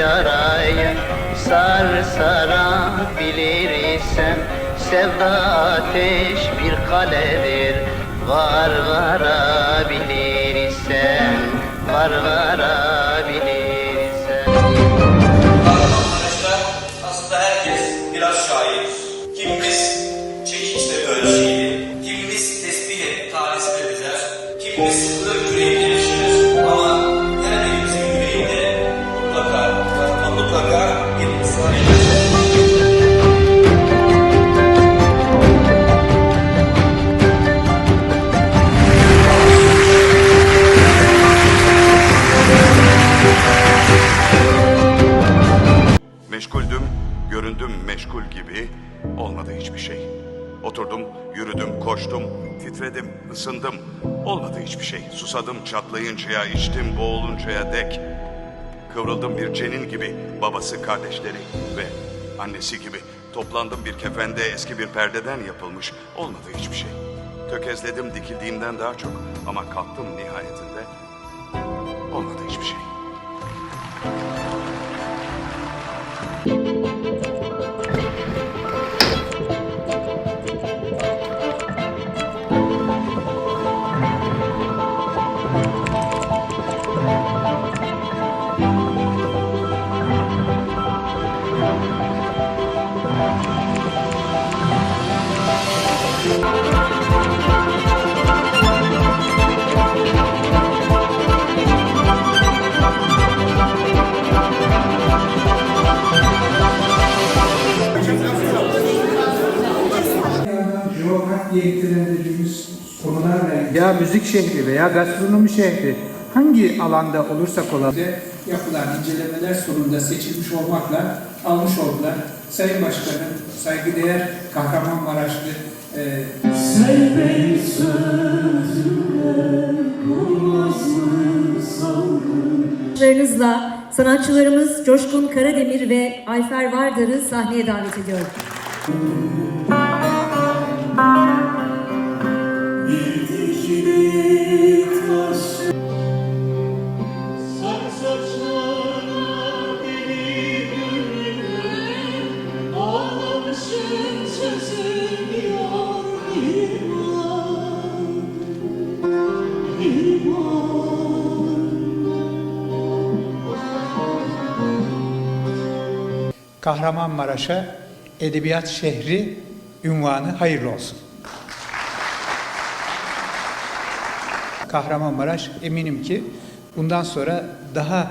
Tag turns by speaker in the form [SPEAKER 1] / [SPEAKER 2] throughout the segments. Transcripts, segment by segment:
[SPEAKER 1] yarayı Sar sarabilir isen Sevda ateş bir kaledir. Var varabilir isen Var varabilir
[SPEAKER 2] mutlaka bir eder.
[SPEAKER 3] Meşguldüm, göründüm meşgul gibi, olmadı hiçbir şey. Oturdum, yürüdüm, koştum, titredim, ısındım, olmadı hiçbir şey. Susadım çatlayıncaya, içtim boğuluncaya dek. Kıvrıldım bir cenin gibi, babası, kardeşleri ve annesi gibi. Toplandım bir kefende eski bir perdeden yapılmış, olmadı hiçbir şey. Tökezledim dikildiğimden daha çok ama kalktım nihayetinde,
[SPEAKER 4] Ya müzik şehri veya gastronomi şehri hangi alanda olursak olalım
[SPEAKER 5] de yapılan incelemeler sonunda seçilmiş olmakla almış oldular. Sayın Başkanım, saygıdeğer Kahramanmaraşlı e,
[SPEAKER 6] Alkışlarınızla sanatçılarımız Coşkun Karademir ve Ayfer Vardar'ı sahneye davet ediyorum.
[SPEAKER 4] Kahramanmaraş'a edebiyat şehri ünvanı hayırlı olsun. Kahramanmaraş eminim ki bundan sonra daha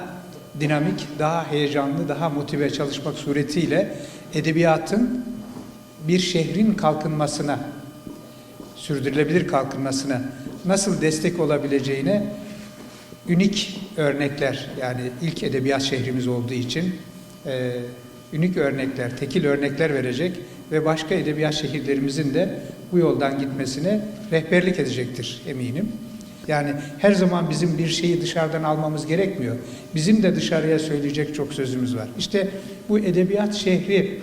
[SPEAKER 4] dinamik, daha heyecanlı, daha motive çalışmak suretiyle edebiyatın bir şehrin kalkınmasına, sürdürülebilir kalkınmasına nasıl destek olabileceğine ünik örnekler yani ilk edebiyat şehrimiz olduğu için e, ünik örnekler, tekil örnekler verecek ve başka edebiyat şehirlerimizin de bu yoldan gitmesine rehberlik edecektir eminim. Yani her zaman bizim bir şeyi dışarıdan almamız gerekmiyor. Bizim de dışarıya söyleyecek çok sözümüz var. İşte bu edebiyat şehri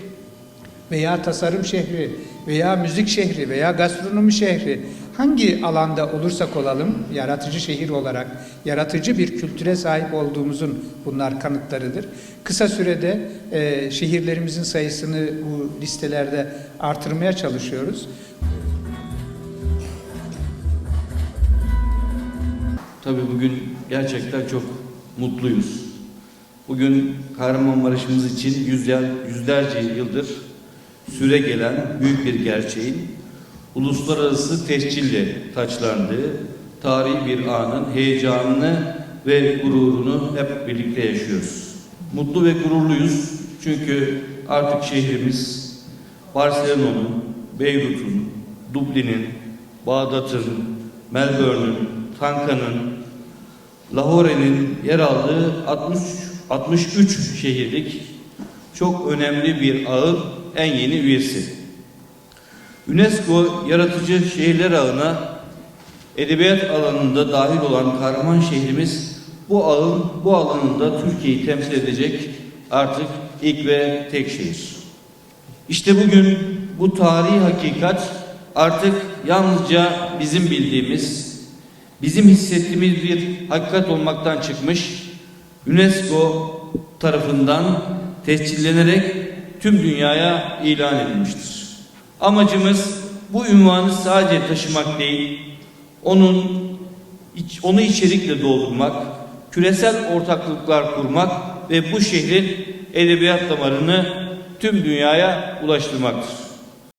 [SPEAKER 4] veya tasarım şehri veya müzik şehri veya gastronomi şehri hangi alanda olursak olalım yaratıcı şehir olarak yaratıcı bir kültüre sahip olduğumuzun bunlar kanıtlarıdır. Kısa sürede e, şehirlerimizin sayısını bu listelerde artırmaya çalışıyoruz.
[SPEAKER 7] Tabii bugün gerçekten çok mutluyuz. Bugün Kahramanmaraş'ımız için yüzler, yüzlerce yıldır süre gelen büyük bir gerçeğin uluslararası tescille taçlandığı tarihi bir anın heyecanını ve gururunu hep birlikte yaşıyoruz. Mutlu ve gururluyuz çünkü artık şehrimiz Barcelona'nın, Beyrut'un, Dublin'in, Bağdat'ın, Melbourne'ün, Tanka'nın, Lahore'nin yer aldığı 60, 63 şehirlik çok önemli bir ağın en yeni üyesi. UNESCO yaratıcı şehirler ağına edebiyat alanında dahil olan kahraman şehrimiz bu ağın bu alanında Türkiye'yi temsil edecek artık ilk ve tek şehir. İşte bugün bu tarihi hakikat artık yalnızca bizim bildiğimiz, bizim hissettiğimiz bir hakikat olmaktan çıkmış. UNESCO tarafından tescillenerek tüm dünyaya ilan edilmiştir. Amacımız bu ünvanı sadece taşımak değil, onun onu içerikle doldurmak, küresel ortaklıklar kurmak ve bu şehrin edebiyat damarını tüm dünyaya ulaştırmaktır.